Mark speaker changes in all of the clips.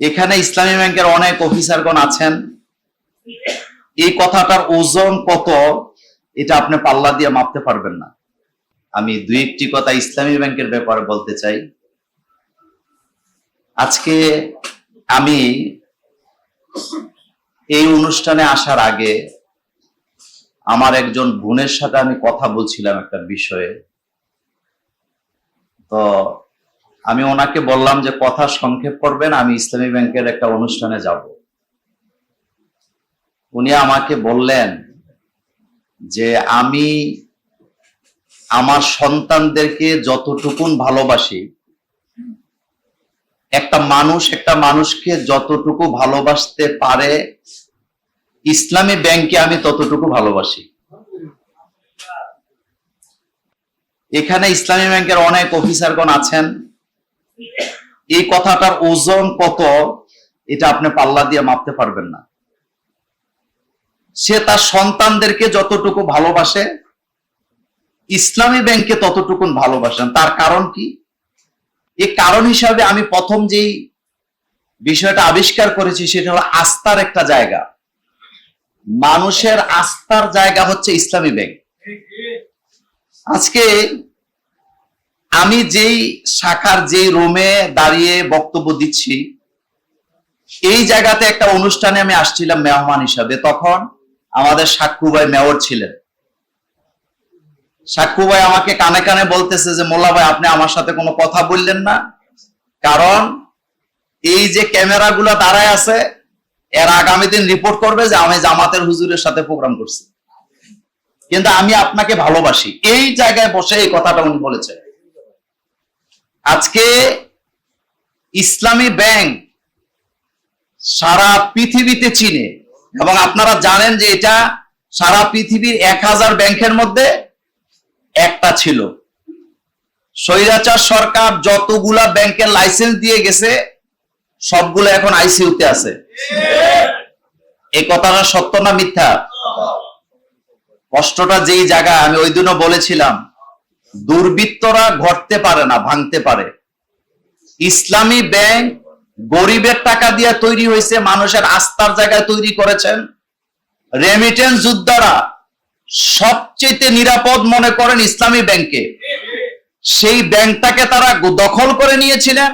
Speaker 1: এখানে ইসলামী ব্যাংকের অনেক অফিসারগণ আছেন। এই কথাটার ওজন কত, এটা আপনি পাল্লা দিয়ে মাপতে পারবেন না। আমি দুই একটি কথা ইসলামী ব্যাংকের ব্যাপারে বলতে চাই। আজকে আমি এই অনুষ্ঠানে আসার আগে আমার একজন বোনের সাথে আমি কথা বলছিলাম একটা বিষয়ে। তো আমি ওনাকে বললাম যে কথা সংক্ষেপ করবেন, আমি ইসলামী ব্যাংকের একটা অনুষ্ঠানে যাব। উনি আমাকে বললেন যে আমি আমার সন্তানদেরকে যতটুকুন ভালোবাসি, একটা মানুষ একটা মানুষকে যতটুকু ভালোবাসতে পারে, ইসলামী ব্যাংকে আমি ততটুকু ভালোবাসি। এখানে ইসলামী ব্যাংকের অনেক অফিসারগণ আছেন। এই কথাটার ওজন কত, এটা আপনি পাল্লা দিয়ে মাপতে পারবেন না। সে তার সন্তানদেরকে যতটুকু ভালোবাসে, ইসলামী ব্যাংকে ততটুকুন ভালোবাসেন তার কারণ কি? এই কারণ হিসাবে আমি প্রথম যেই বিষয়টা আবিষ্কার করেছি, সেটা হলো আস্থার একটা জায়গা। মানুষের আস্থার জায়গা হচ্ছে ইসলামী ব্যাংক। আজকে আমি যেই শাখার যেই রুমে দাঁড়িয়ে বক্তব্য দিচ্ছি, এই জায়গাতে একটা অনুষ্ঠানে আমি আসছিলাম মেহমান হিসাবে। তখন আমাদের সাক্ষু ভাই মেয়র ছিলেন। সাক্ষু ভাই আমাকে কানে কানে বলতেছে যে, মোল্লা ভাই, আপনি আমার সাথে কোনো কথা বললেন না। কারণ এই যে ক্যামেরা গুলা দাঁড়ায় আছে, এর আগামী দিন রিপোর্ট করবে যে আমি জামাতের হুজুরের সাথে প্রোগ্রাম করছি। কিন্তু আমি আপনাকে ভালোবাসি। এই জায়গায় বসে এই কথাটা উনি বলেছেন। আজকে ইসলামী ব্যাংক সারা পৃথিবীতে চিনে এবং আপনারা জানেন যে এটা সারা পৃথিবীর এক হাজার ব্যাংকের মধ্যে একটা ছিল। স্বৈরাচার সরকার যতগুলা ব্যাংকের লাইসেন্স দিয়ে গেছে, সবগুলো এখন আইসিইউতে আছে। এই কথাটা সত্য না মিথ্যা? কষ্টটা যেই জায়গা আমি ওই দিনও বলেছিলাম দুর্বৃত্তরা ঘটতে পারে না, ভাঙতে পারে। ইসলামী ব্যাংক গরিবের টাকা দিয়ে তৈরি হয়েছে, মানুষের আস্থার জায়গায় তৈরি করেছেন। রেমিটেন্স যোদ্ধারা সবচেয়ে নিরাপদ মনে করেন ইসলামী ব্যাংকে। সেই ব্যাংকটাকে তারা দখল করে নিয়েছিলেন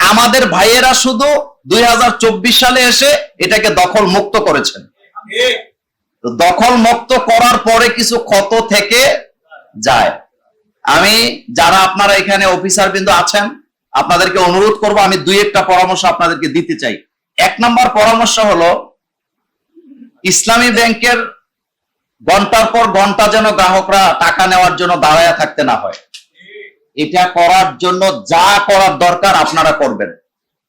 Speaker 1: আমাদের ভাইয়েরা শুধু দুই হাজার চব্বিশ সালে এসে এটাকে দখল মুক্ত করেছেন। দখল মুক্ত করার পরে কিছু ক্ষত থেকে যায়। আমি যারা আপনারা এখানে অফিসার বিন্দু আছেন, আপনাদেরকে অনুরোধ করব, আমি দুই একটা পরামর্শ আপনাদেরকে দিতে চাই। এক নম্বর পরামর্শ হলো, ইসলামী ব্যাংকের ঘণ্টার পর ঘণ্টা যেন গ্রাহকরা টাকা নেওয়ার জন্য দাঁড়ায় থাকতে না হয়। এটা করার জন্য যা করার দরকার আপনারা করবেন।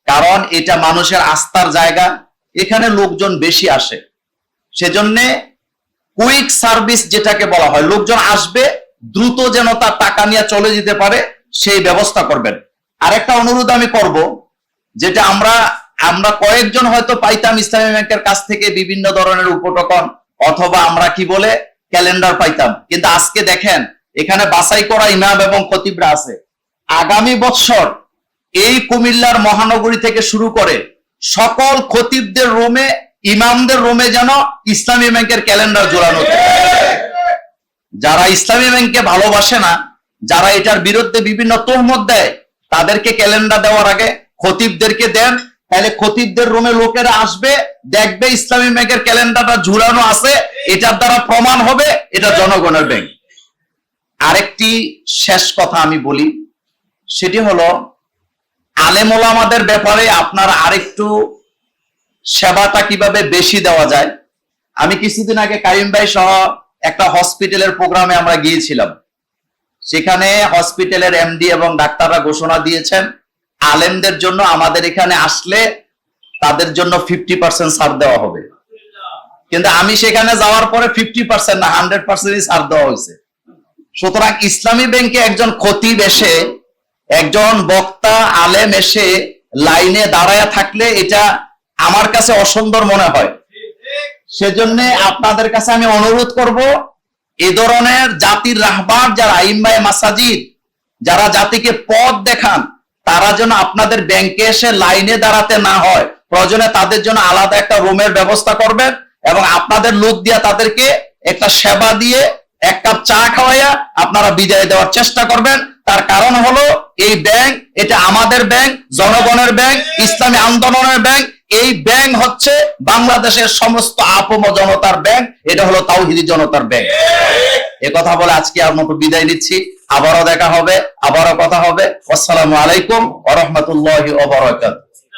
Speaker 1: কারণ এটা মানুষের আস্থার জায়গা, এখানে লোকজন বেশি আসে। সেজন্য কুইক সার্ভিস যেটাকে বলা হয়, লোকজন আসবে দ্রুত যেন তার টাকা নিয়ে চলে যেতে পারে, সেই ব্যবস্থা করবেন। আরেকটা অনুরোধ আমি করব, যেটা আমরা আমরা কয়েকজন হয়তো পাইতাম ইসলামী ব্যাংকের কাছ থেকে বিভিন্ন ধরনের উপটকন, অথবা আমরা কি বলে, ক্যালেন্ডার পাইতাম। কিন্তু আজকে দেখেন, এখানে বাছাই করা ইমাম এবং খতিবরা আছে। আগামী বছর এই কুমিল্লার মহানগরী থেকে শুরু করে সকল খতিবদের রুমে, ইমামদের রুমে যেন ইসলামী ব্যাংকের ক্যালেন্ডার জোড়ানো। যারা ইসলামী ব্যাংককে ভালোবাসে না, যারা এটার বিরুদ্ধে বিভিন্ন তোহমত দেয়, তাদেরকে ক্যালেন্ডার দেওয়ার আগে খতিবদেরকে দেন, তাহলে খতিবদের রুমে লোকেরা আসবে, দেখবে ইসলামী ব্যাংকের ক্যালেন্ডারটা ঝুলানো আছে, এটার দ্বারা প্রমাণ হবে, এটা জনগণের ব্যাংক। আরেকটি শেষ কথা আমি বলি, সেটি হলো আলেমোলামাদের ব্যাপারে আপনার আরেকটু সেবাটা কীভাবে বেশি দেওয়া যায়, আমি কিছুদিন আগে কারিম ভাই সহ একটা হসপিটালের প্রোগ্রামে আমরা গিয়েছিলাম। সেখানে হসপিটালের এমডি এবং ডাক্তাররা ঘোষণা দিয়েছেন, আলেমদের জন্য আমাদের এখানে আসলে তাদের জন্য ফিফটি পার্সেন্ট ছাড় দেওয়া হবে। কিন্তু আমি সেখানে যাওয়ার পরে ফিফটি পার্সেন্ট না হান্ড্রেড পার্সেন্টই ছাড় দেওয়া হয়েছে। সুতরাং ইসলামী ব্যাংকে একজন খতিব এসে, একজন বক্তা, আলেম এসে লাইনে দাঁড়ায় থাকলে এটা আমার কাছে অসুন্দর মনে হয়। সেজন্য আপনাদের কাছে আমি অনুরোধ করব, এ ধরনের জাতির রাহবার যারা আইম্বাই মাসাজিদ, যারা জাতিকে পথ দেখান, তারা যেন আপনাদের ব্যাংকে এসে লাইনে দাঁড়াতে না হয়। প্রয়োজনে তাদের জন্য আলাদা একটা রুমের ব্যবস্থা করবেন এবং আপনাদের লোক দিয়ে তাদেরকে একটা সেবা দিয়ে এক কাপ চা খাওয়াইয়া আপনারা বিদায় দেওয়ার চেষ্টা করবেন। তার কারণ হলো, এই ব্যাংক, এটা আমাদের ব্যাংক, জনগণের ব্যাংক, ইসলামী আন্দোলনের ব্যাংক এই ব্যাংক হচ্ছে বাংলাদেশের সমস্ত আপম জনতার ব্যাংক, এটা হলো তাওহিদি জনতার ব্যাংক। এ কথা বলে আজকে আর মতো বিদায় নিচ্ছি। আবারও দেখা হবে, আবারও কথা হবে। আসসালামু আলাইকুম ওয়া রাহমাতুল্লাহি ওয়া বারাকাতুহু।